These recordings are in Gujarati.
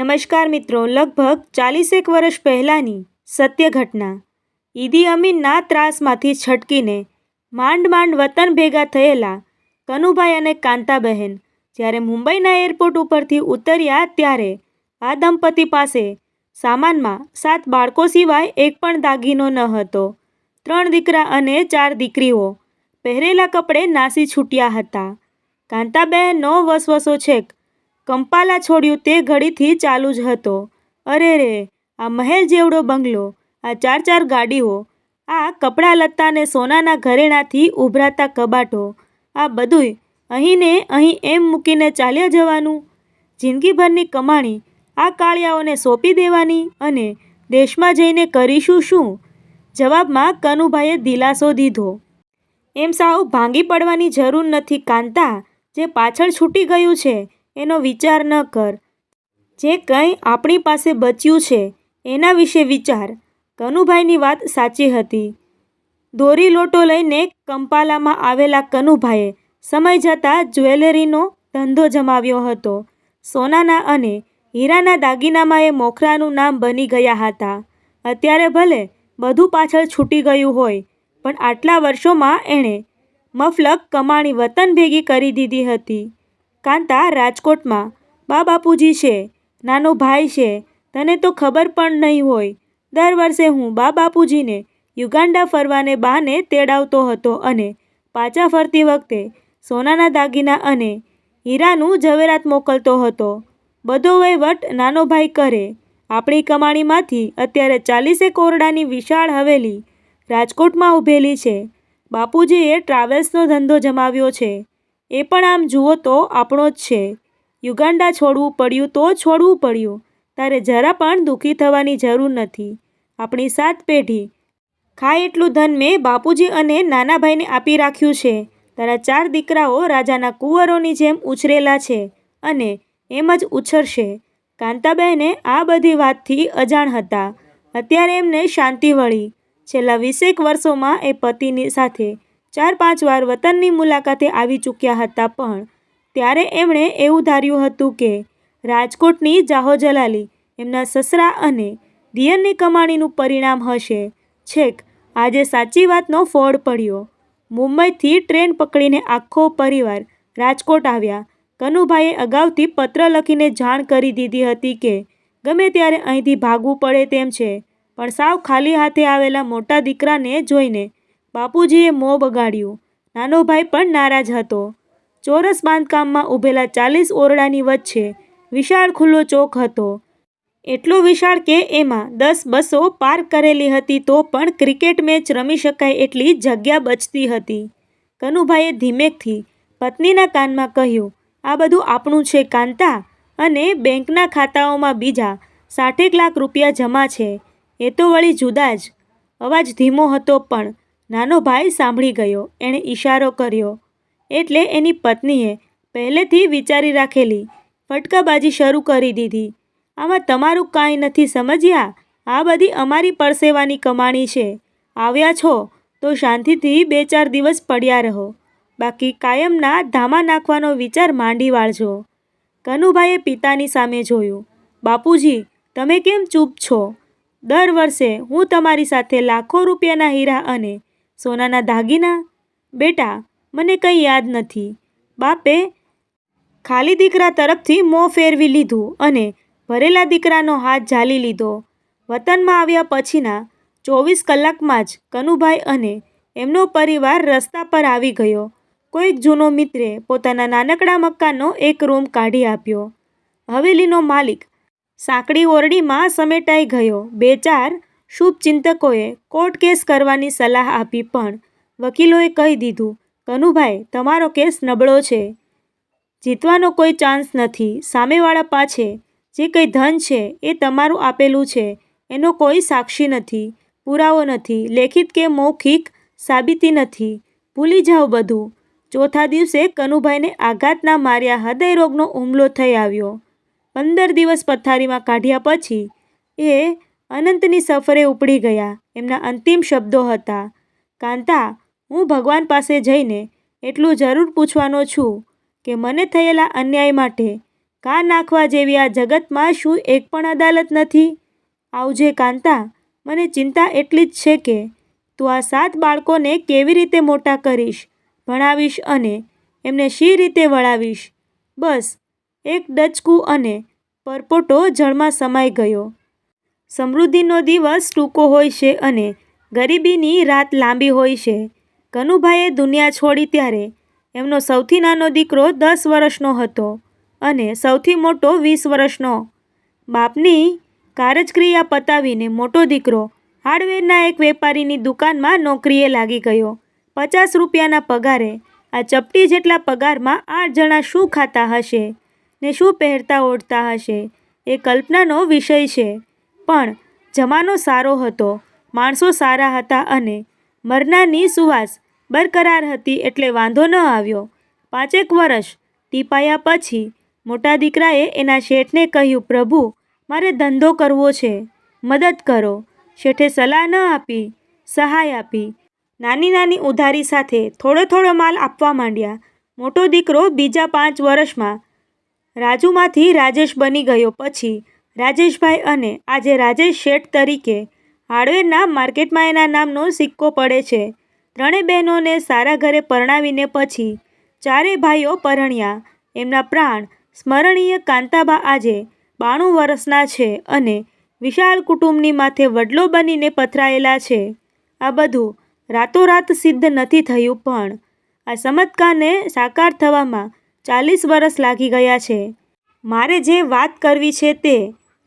નમસ્કાર મિત્રો, લગભગ ચાલીસેક વર્ષ પહેલાંની સત્ય ઘટના. ઈદી અમીનના ત્રાસમાંથી છટકીને માંડ માંડ વતન ભેગા થયેલા કનુભાઈ અને કાંતાબહેન. જ્યારે મુંબઈના એરપોર્ટ ઉપરથી ઉતર્યા ત્યારે આ દંપતી પાસે સામાનમાં સાત બાળકો સિવાય એક પણ દાગીનો ન હતો. ત્રણ દીકરા અને ચાર દીકરીઓ પહેરેલા કપડે નાસી છૂટ્યા હતા. કાંતાબહેનનો વસવસો છેક કંપાલા છોડ્યું તે ઘડીથી ચાલુ જ હતો. અરે રે, આ મહેલ જેવડો બંગલો, આ ચાર ચાર ગાડીઓ, આ કપડાં લત્તા ને સોનાના ઘરેણાથી ઉભરાતા કબાટો, આ બધુંય અહીં ને અહીં એમ મૂકીને ચાલ્યા જવાનું? જિંદગીભરની કમાણી, આ કાળિયાઓને સોંપી દેવાની અને દેશમાં જઈને કરીશું શું? જવાબમાં કનુભાઈએ દિલાસો દીધો. એમ સાવ ભાંગી પડવાની જરૂર નથી, કાંતા, જે પાછળ છૂટી ગયું છે. એનો વિચાર ન કર. જે કંઈ આપણી પાસે બચ્યું છે, એના વિશે વિચાર. કનુભાઈની વાત સાચી હતી. દોરી લોટો લઈને કંપાલામાં આવેલા કનુભાઈએ સમય જતાં જ્વેલરીનો ધંધો જમાવ્યો હતો. સોનાના અને હીરાના દાગીનામાં એ મોખરાનું નામ બની ગયા હતા. અત્યારે ભલે બધું પાછળ છૂટી ગયું હોય, પણ આટલા વર્ષોમાં એણે મફલક કમાણી વતન ભેગી કરી દીધી હતી. કાંતા રાજકોટમાં. બા બાપુજી છે, નાનો ભાઈ છે, તને તો ખબર પણ નહીં હોય. દર વર્ષે હું બા બાપુજીને યુગાન્ડા ફરવાને બહાને તેડાવતો હતો અને પાછા ફરતી વખતે સોનાના દાગીના અને હીરાનું ઝવેરાત મોકલતો હતો. બધો વહીવટ નાનો ભાઈ કરે. આપણી કમાણીમાંથી અત્યારે ચાલીસેક ઓરડાની વિશાળ હવેલી રાજકોટમાં ઊભેલી છે. બાપુજીએ ટ્રાવેલ્સનો ધંધો જમાવ્યો છે. એ પણ આમ જુઓ તો આપણો જ છે. યુગાન્ડા છોડવું પડ્યું તો છોડવું પડ્યું. તારે જરા પણ દુઃખી થવાની જરૂર નથી. આપણી સાત પેઢી. ખાય એટલું ધન મેં બાપુજી અને નાના ભાઈને આપી રાખ્યું છે. તારા ચાર દીકરાઓ રાજાના કુંવરોની જેમ ઉછરેલા છે અને એમ જ ઉછરશે. કાંતાબહેને આ બધી વાતથી અજાણ હતા. અત્યારે એમને શાંતિ વળી. છેલ્લા વીસેક વર્ષોમાં એ પતિની સાથે ચાર પાંચ વાર વતનની મુલાકાતે આવી ચૂક્યા હતા, પણ ત્યારે એમણે એવું ધાર્યું હતું કે રાજકોટની જાહો જલાલી, એમના સસરા અને દિયરની કમાણીનું પરિણામ હશે. છેક, આજે સાચી વાતનો ફોડ પડ્યો. મુંબઈથી ટ્રેન પકડીને આખો પરિવાર રાજકોટ આવ્યા. કનુભાઈએ અગાઉથી પત્ર લખીને જાણ કરી દીધી હતી કે ગમે ત્યારે અહીંથી ભાગવું પડે તેમ છે, પણ સાવ ખાલી હાથે આવેલા મોટા દીકરાને જોઈને બાપુજીએ મોં બગાડ્યું. નાનો ભાઈ પણ નારાજ હતો. ચોરસ બાંધકામમાં ઊભેલા ચાલીસ ઓરડાની વચ્ચે વિશાળ ખુલ્લો ચોક હતો. એટલો વિશાળ કે એમાં દસ બસો પાર્ક કરેલી હતી તો પણ ક્રિકેટ મેચ રમી શકાય એટલી જગ્યા બચતી હતી. કનુભાઈએ ધીમેકથી પત્નીના કાનમાં કહ્યું, આ બધું આપણું છે કાંતા અને બેંકના ખાતાઓમાં બીજા સાઠેક લાખ રૂપિયા જમા છે. એ તો વળી જુદા જ. અવાજ ધીમો હતો પણ નાનો ભાઈ સાંભળી ગયો, એણે ઈશારો કર્યો. એટલે એની પત્નીએ પહેલેથી વિચારી રાખેલી, ફટકાબાજી શરૂ કરી દીધી. આમાં તમારું કાંઈ નથી સમજ્યા? આ બધી અમારી પરસેવાની કમાણી છે. આવ્યા છો, તો શાંતિથી બે ચાર દિવસ પડ્યા રહો. બાકી કાયમના ધામા નાખવાનો વિચાર માંડી વાળજો. કનુભાઈએ પિતાની સામે જોયું. બાપુજી, તમે કેમ ચૂપ છો? દર વર્ષે હું તમારી સાથે લાખો રૂપિયાના હીરા અને સોનાના દાગીના? બેટા, મને કંઈ યાદ નથી. બાપે ખાલી દીકરા તરફથી મોં ફેરવી લીધું અને ભરેલા દીકરાનો હાથ ઝાલી લીધો. વતનમાં આવ્યા પછીના ચોવીસ કલાકમાં જ કનુભાઈ અને એમનો પરિવાર રસ્તા પર આવી ગયો. કોઈક જૂનો મિત્રે પોતાના નાનકડા મકાનનો એક રૂમ કાઢી આપ્યો. હવેલીનો માલિક સાંકડી ઓરડીમાં સમેટાઈ ગયો. બે ચાર શુભચિંતકોએ કોર્ટ કેસ કરવાની સલાહ આપી પણ વકીલોએ કહી દીધું, કનુભાઈ, તમારો કેસ નબળો છે. જીતવાનો કોઈ ચાન્સ નથી. સામેવાળા પાછે જે કંઈ ધન છે એ તમારું આપેલું છે. એનો કોઈ સાક્ષી નથી. પુરાવો નથી. લેખિત કે મૌખિક સાબિતી નથી. ભૂલી જાઓ બધું. ચોથા દિવસે કનુભાઈને આઘાતના માર્યા હૃદયરોગનો હુમલો થઈ આવ્યો. પંદર દિવસ પથારીમાં કાઢ્યા પછી એ અનંતની સફરે ઉપડી ગયા. એમના અંતિમ શબ્દો હતા, કાંતા, હું ભગવાન પાસે જઈને એટલું જરૂર પૂછવાનો છું કે મને થયેલા અન્યાય માટે કા નાખવા જેવી આ જગતમાં શું એક પણ અદાલત નથી? આવજે કાંતા, મને ચિંતા એટલી જ છે કે તું આ સાત બાળકોને કેવી રીતે મોટા કરીશ, ભણાવીશ અને એમને શી રીતે વળાવીશ? બસ, એક ડચકું અને પરપોટો જળમાં સમાઈ ગયો. સમૃદ્ધિનો દિવસ ટૂંકો હોય છે અને ગરીબીની રાત લાંબી હોય છે. કનુભાઈએ દુનિયા છોડી ત્યારે એમનો સૌથી નાનો દીકરો દસ વર્ષનો હતો અને સૌથી મોટો વીસ વર્ષનો. બાપની કારજક્રિયા પતાવીને મોટો દીકરો હાર્ડવેરના એક વેપારીની દુકાનમાં નોકરીએ લાગી ગયો. પચાસ રૂપિયાના પગારે આ ચપટી જેટલા પગારમાં આઠ જણા શું ખાતા હશે ને શું પહેરતા ઓઢતા હશે એ કલ્પનાનો વિષય છે. પણ જમાનો સારો હતો, માણસો સારા હતા અને મરનારની સુવાસ બરકરાર હતી એટલે વાંધો ન આવ્યો. પાંચેક વર્ષ ટીપાયા પછી મોટા દીકરાએ એના શેઠને કહ્યું, પ્રભુ, મારે ધંધો કરવો છે. મદદ કરો. શેઠે સલાહ ન આપી, સહાય આપી. નાની નાની ઉધારી સાથે થોડો થોડો માલ આપવા માંડ્યા. મોટો દીકરો બીજા પાંચ વર્ષમાં રાજુમાંથી રાજેશ બની ગયો. પછી રાજેશભાઈ અને આજે રાજેશ શેઠ તરીકે હાર્ડવેરના માર્કેટમાં એના નામનો સિક્કો પડે છે. ત્રણેય બહેનોને સારા ઘરે પરણાવીને પછી ચારેય ભાઈઓ પરણ્યા. એમના પ્રાણ સ્મરણીય કાંતાબા આજે બાણું વર્ષના છે અને વિશાળ કુટુંબની માથે વડલો બનીને પથરાયેલા છે. આ બધું રાતોરાત સિદ્ધ નથી થયું પણ આ ચમત્કારને સાકાર થવામાં ચાલીસ વર્ષ લાગી ગયા છે. મારે જે વાત કરવી છે તે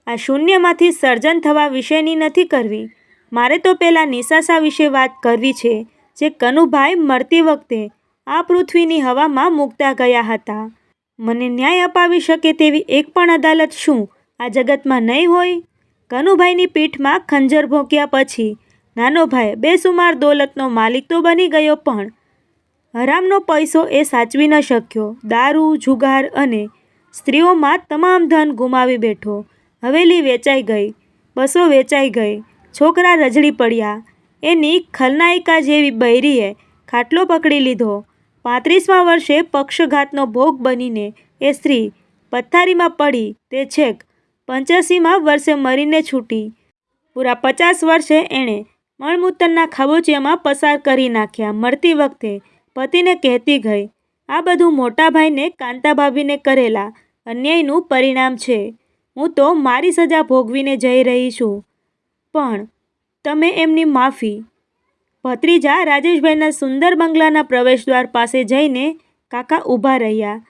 આ શૂન્યમાંથી સર્જન થવા વિશેની નથી કરવી. મારે તો પહેલાં નિશાસા વિશે વાત કરવી છે, જે કનુભાઈ મરતી વખતે આ પૃથ્વીની હવામાં મૂકતા ગયા હતા. મને ન્યાય અપાવી શકે તેવી એક પણ અદાલત શું? આ જગતમાં નહીં હોય? કનુભાઈની પીઠમાં ખંજર ભોંક્યા પછી, નાનો ભાઈ બેસુમાર દોલતનો માલિક તો બની ગયો પણ. હરામનો પૈસો એ સાચવી ન શક્યો. દારૂ, જુગાર અને સ્ત્રીઓમાં તમામ ધન ગુમાવી બેઠો. હવેલી વેચાઈ ગઈ, બસો વેચાઈ ગઈ, છોકરા રજડી પડ્યા. એની ખલનાયિકા જેવી બૈરીએ ખાટલો પકડી લીધો. પાંત્રીસમા વર્ષે પક્ષઘાતનો ભોગ બનીને એ સ્ત્રી પથારીમાં પડી, તે છેક પંચ્યાસીમાં વર્ષે મરીને છૂટી. પૂરા પચાસ વર્ષે એણે મળમૂતરના ખાબોચિયામાં પસાર કરી નાખ્યા. મળતી વખતે પતિને કહેતી ગઈ, આ બધું મોટા ભાઈને કાંતા ભાભીને કરેલા અન્યાયનું પરિણામ છે. હું તો મારી સજા ભોગવીને જઈ રહી છું. પણ તમે એમની માફી. ભત્રીજા રાજેશભાઈના સુંદર બંગલાના પ્રવેશદ્વાર પાસે જઈને કાકા ઊભા રહ્યા.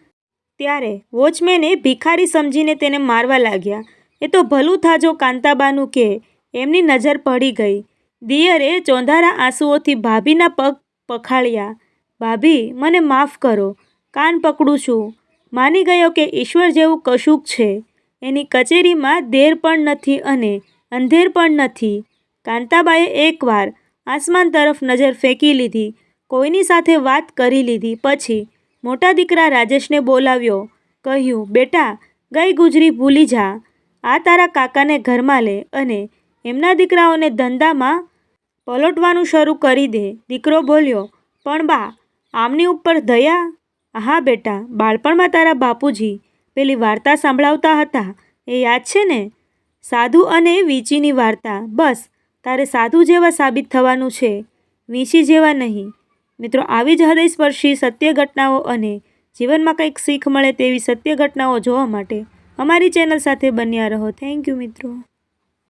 ત્યારે વોચમેને ભિખારી સમજીને તેને મારવા લાગ્યા. એ તો ભલું થાજો કાંતાબાનું કે, એમની નજર પડી ગઈ. દિયરે ચોંધારા આંસુઓથી ભાભીના પગ પખાળ્યા. ભાભી, મને માફ કરો. કાન પકડું છું. માની ગયો કે ઈશ્વર જેવું કશુંક છે. એની કચેરીમાં દેર પણ નથી અને અંધેર પણ નથી. કાંતાબાએ એકવાર આસમાન તરફ નજર ફેંકી લીધી, કોઈની સાથે વાત કરી લીધી. પછી મોટા દીકરા રાજેશને બોલાવ્યો, કહ્યું, બેટા, ગઈ ગુજરી ભૂલી જા. આ તારા કાકાને ઘરમાં લે અને એમના દીકરાઓને ધંધામાં પલોટવાનું શરૂ કરી દે. દીકરો બોલ્યો, પણ બા, આમની ઉપર દયા? હા બેટા, બાળપણમાં તારા બાપુજી પેલી વાર્તા સંભળાવતા હતા. એ યાદ છે ને? સાધુ અને વીંચીની વાર્તા. બસ, તારે સાધુ જેવા સાબિત થવાનું છે. વીંચી જેવા નહીં. મિત્રો, આવી જ હૃદયસ્પર્શી સત્ય ઘટનાઓ અને જીવનમાં કંઈક શીખ મળે તેવી સત્ય ઘટનાઓ જોવા માટે અમારી ચેનલ સાથે બન્યા રહો. થેન્ક યુ મિત્રો.